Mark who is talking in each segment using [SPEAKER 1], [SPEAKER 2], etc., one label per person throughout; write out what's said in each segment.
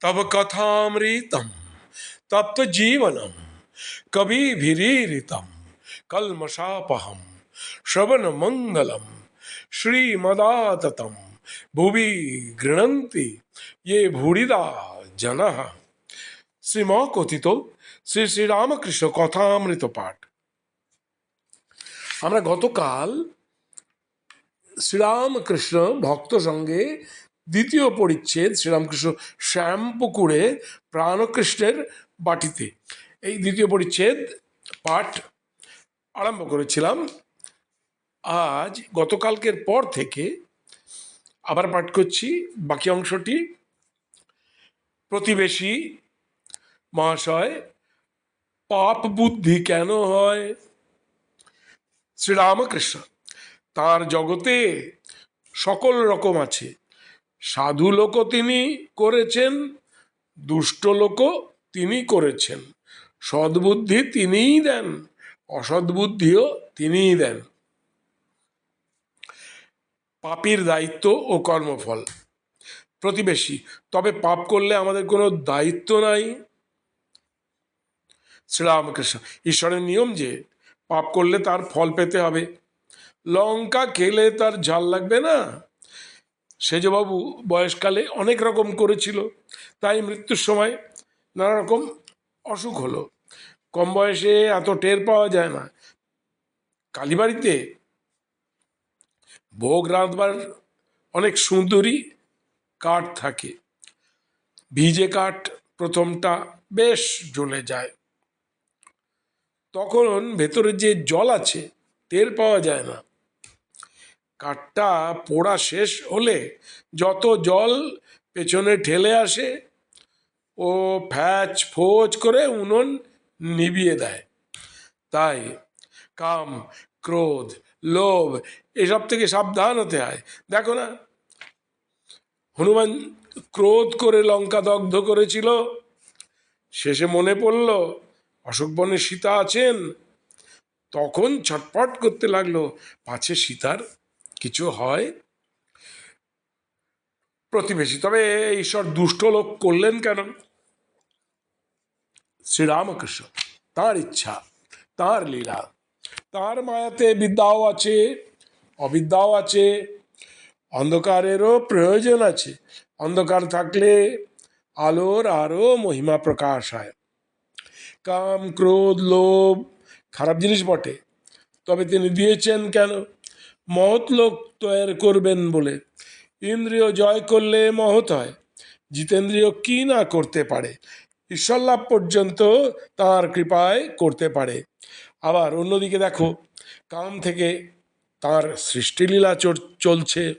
[SPEAKER 1] तब कथामृतम तप्त जीवनम कविभिरीरितम कलमशापहम श्रवण मंगलम श्रीमदाततम भुवि गृणन्ति ये भूरिदा जनः শ্রীম কথিত শ্রী শ্রীরামকৃষ্ণ কথামৃত পাঠ আমরা গতকাল শ্রীরামকৃষ্ণ ভক্ত সঙ্গে দ্বিতীয় পরিচ্ছেদ শ্রীরামকৃষ্ণ শ্যামপুকুরে প্রাণকৃষ্ণের বাটিতে। এই দ্বিতীয় পরিচ্ছেদ পাঠ আরম্ভ করেছিলাম। আজ গতকালকের পর থেকে আবার পাঠ করছি। বাকি অংশটি প্রতিবেশী মহাশয় পাপ বুদ্ধি কেন হয়? শ্রীরামকৃষ্ণ, তার জগতে সকল রকম আছে। সাধু লোকও তিনি করেছেন, দুষ্ট লোকও তিনি করেছেন। সদ্বুদ্ধি তিনিই দেন, অসদ্বুদ্ধিও তিনিই দেন। পাপীর দায়িত্ব ও কর্মফল। প্রতিবেশী, তবে পাপ করলে আমাদের কোনো দায়িত্ব নাই। শ্রীরামকৃষ্ণ, ঈশ্বরের নিয়ম যে, পাপ করলে তার ফল পেতে হবে। লঙ্কা খেলে তার ঝাল লাগবে না। সেজবাবু বয়সকালে অনেক রকম করেছিল। তাই মৃত্যুর সময় নানা রকম অসুখ হলো। কম বয়সে এত টের পাওয়া যায় না। কালীবাড়িতে ভোগ রাঁধবার অনেক সুন্দরী কাঠ থাকে। ভিজে কাঠ প্রথমটা বেশ জ্বলে যায়। তখন ভেতরে যে জল আছে, টের পাওয়া যায় না। কাঠটা পোড়া শেষ হলে যত জল পেছনে ঠেলে আসে, ও ফ্যাচ ফোচ করে উনুন নিভিয়ে দেয়। তাই কাম, ক্রোধ, লোভ এসব থেকে সাবধান হতে হয়। দেখো না, হনুমান ক্রোধ করে লঙ্কা দগ্ধ করেছিল, শেষে মনে পড়ল, অশোক বনে সীতা আছেন, তখন ছটপট করতে লাগল, পাছে সীতার কিছু হয় প্রতিবেশী। তবে ঈশ্বর দুষ্ট লোক করলেন কেন? শ্রীরামকৃষ্ণ, তার ইচ্ছা, তার লীলা, তার মায়াতে বিদ্যাও আছে, অবিদ্যাও আছে, অন্ধকারেরও প্রয়োজন আছে। অন্ধকার থাকলে আলোর আরও মহিমা প্রকাশ হয়। কাম, ক্রোধ, লোভ, খারাপ জিনিস বটে, তবে তিনি দিয়েছেন কেন? মহৎ লোক তৈরি করবেন বলে। ইন্দ্রিয় জয় করলে মহৎ হয়, জিতেন্দ্রিয় কি না করতে পারে? ঈশ্বর লাভ পর্যন্ত তাঁর কৃপায় করতে পারে। আবার অন্যদিকে দেখো, কাম থেকে তার সৃষ্টিলীলা চলছে।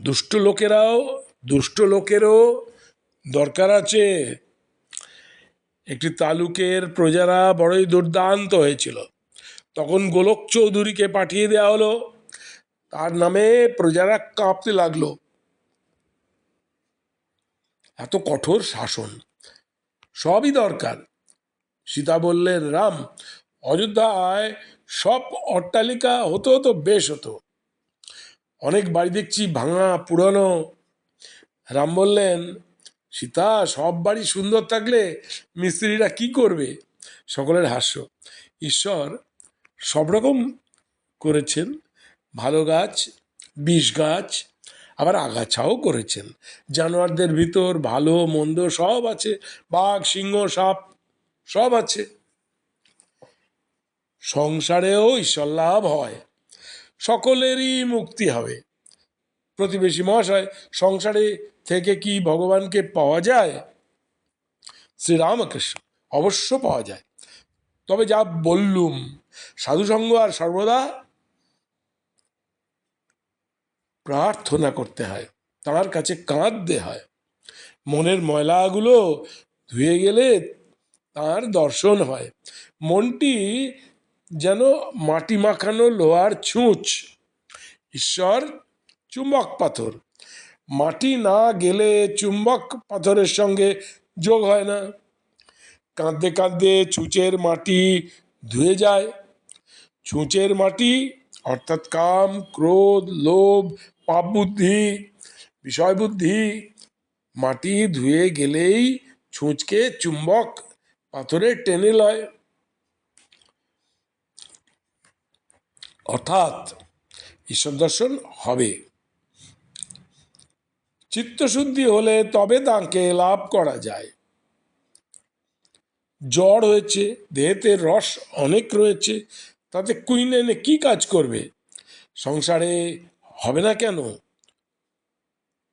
[SPEAKER 1] দুষ্ট লোকেরাও, দুষ্ট লোকেরও দরকার আছে। একটি তালুকের প্রজারা বড়ই দুর্দান্ত হয়েছিল। তখন গোলক চৌধুরীকে পাঠিয়ে দেওয়া হলো। তার নামে প্রজারা কাঁপতে লাগল। এত কঠোর শাসন, সবই দরকার। সীতা বললেন, রাম, অযোধ্যায় সব অট্টালিকা হতো তো, বেশ হতো। অনেক বাড়ি দেখছি ভাঙা, পুরনো। রাম বললেন, সীতা, সব বাড়ি সুন্দর থাকলে মিস্ত্রিরা কি করবে? সকলের হাস্য। ঈশ্বর সব রকম করেছেন। ভালো গাছ, বিষ গাছ, আবার আগাছাও করেছেন। জানোয়ারদের ভিতর ভালো, মন্দ সব আছে। বাঘ, সিংহ, সাপ সব আছে। সংসারেও ঈশ্বর লাভ হয়। সকলেরই মুক্তি হবে। প্রতিবেশী মহাশয়, সংসারে থেকে কি ভগবানকে পাওয়া যায়? শ্রীরামকৃষ্ণ অবশ্য পাওয়া যায়। তবে যা বললুম, সাধুসঙ্গ আর সর্বদা প্রার্থনা করতে হয় তার কাছে কাঁদতে হয়। মনের ময়লাগুলো ধুয়ে গেলে তার দর্শন হয়। মনটি যেন মাটি মাখানো লোহার ছুঁচ, ঈশ্বর চুম্বক পাথর। মাটি না গেলে চুম্বক পাথরের সঙ্গে যোগ হয় না। কাঁদতে কাঁদতে ছুঁচের মাটি ধুয়ে যায়। ছুঁচের মাটি, অর্থাৎ কাম, ক্রোধ, লোভ, পাপ বুদ্ধি, বিষয় বুদ্ধি, মাটি ধুয়ে গেলেই ছুঁচকে চুম্বক পাথরে টেনে লয়। অর্থাৎ ঈশ্বর দর্শন হবে। চিত্তশুদ্ধি হলে তবে তাকে লাভ করা যায়। জ্বর হয়েছে, দেহেতে রস অনেক রয়েছে, তাতে কুইন এনে কি কাজ করবে? সংসারে হবে না কেন?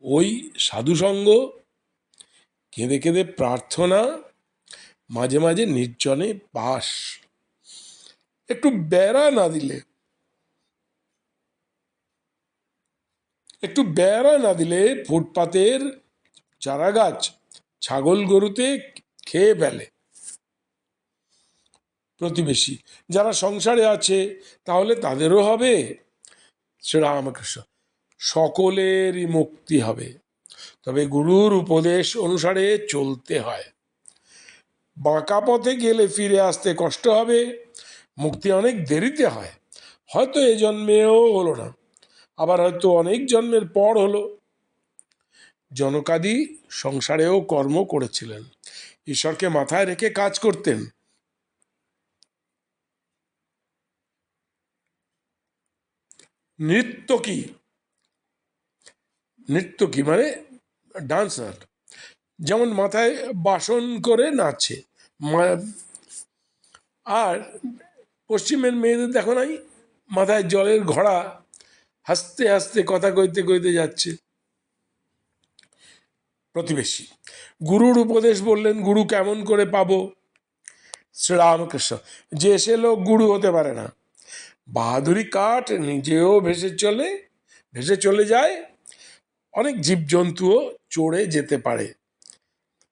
[SPEAKER 1] ওই সাধুসঙ্গ, কেঁদে কেঁদে প্রার্থনা, মাঝে মাঝে নির্জনে বাস। একটু বেড়া না দিলে, একটু বেড়া না দিলে ফুটপাতের চারা গাছ ছাগল গরুতে খেয়ে ফেলে। প্রতিবেশী। যারা সংসারে আছে, তাহলে তাদেরও হবে। শ্রীরামকৃষ্ণ সকলেরই মুক্তি হবে। তবে গুরুর উপদেশ অনুসারে চলতে হয়। বাঁকা পথে গেলে ফিরে আসতে কষ্ট হবে। মুক্তি অনেক দেরিতে হয়। হয়তো এ জন্মেও হলো না। আবার হয়তো অনেক জন্মের পর হলো। জনকাদি সংসারেও কর্ম করেছিলেন। ঈশ্বরকে মাথায় রেখে কাজ করতেন। নৃত্য কি নৃত্য কি মানে ডান্সার। যেমন মাথায় বাসন করে নাচে আর পশ্চিমের মেয়েদের দেখো নাই? মাথায় জলের ঘোড়া হাসতে হাসতে কথা কইতে কইতে যাচ্ছে। প্রতিবেশী। গুরুর উপদেশ বললেন, গুরু কেমন করে পাবো? শ্রীরামকৃষ্ণ, যে সে লোক গুরু হতে পারে না। বাহাদুরি কাঠ নিজেও ভেসে চলে ভেসে চলে যায়। অনেক জীবজন্তুও চড়ে যেতে পারে।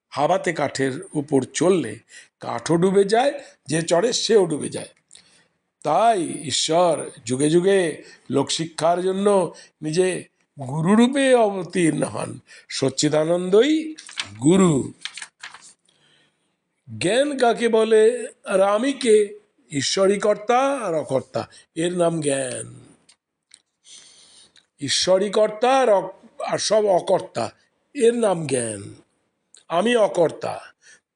[SPEAKER 1] হাওয়াতে কাঠের উপর চললে কাঠও ডুবে যায়, যে চড়ে সেও ডুবে যায়। তাই ঈশ্বর যুগে যুগে লোকশিক্ষার জন্য নিজে গুরুরূপে অবতীর্ণ হন। সচ্চিদানন্দই গুরু। জ্ঞান কাকে বলে? আর আমি কে? ঈশ্বরই কর্তা আর অকর্তা। এর নাম জ্ঞান। ঈশ্বরই কর্তা আর আর সব অকর্তা, এর নাম জ্ঞান। আমি অকর্তা,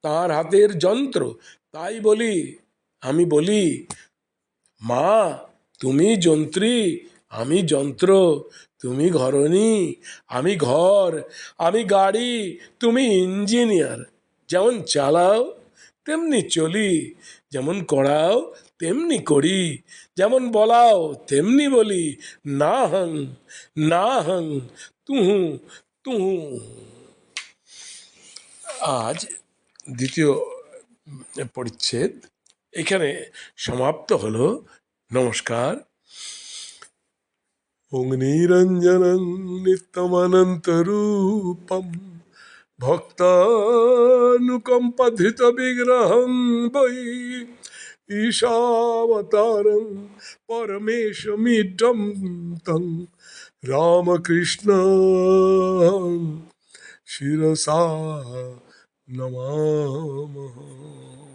[SPEAKER 1] তার হাতের যন্ত্র, তাই বলি, আমি বলি, মা, তুমি যন্ত্রী, আমি যন্ত্র, তুমি ঘরণী, আমি ঘর, আমি গাড়ি, তুমি ইঞ্জিনিয়ার। যেমন চালাও তেমনি চলি, যেমন করাও তেমনি করি, যেমন বলাও তেমনি বলি, না হং না হং, তুহু তুহু। আজ দ্বিতীয় পরিচ্ছেদ, এখানে সমাপ্ত হলো, নমস্কার। অগ্নিরঞ্জনং নিত্যমনন্তরূপম। भक्तानुकम्पधितविग्रहं वै ईशावतारं परमेशमिदं तं रामकृष्ण शिरसा नमामः।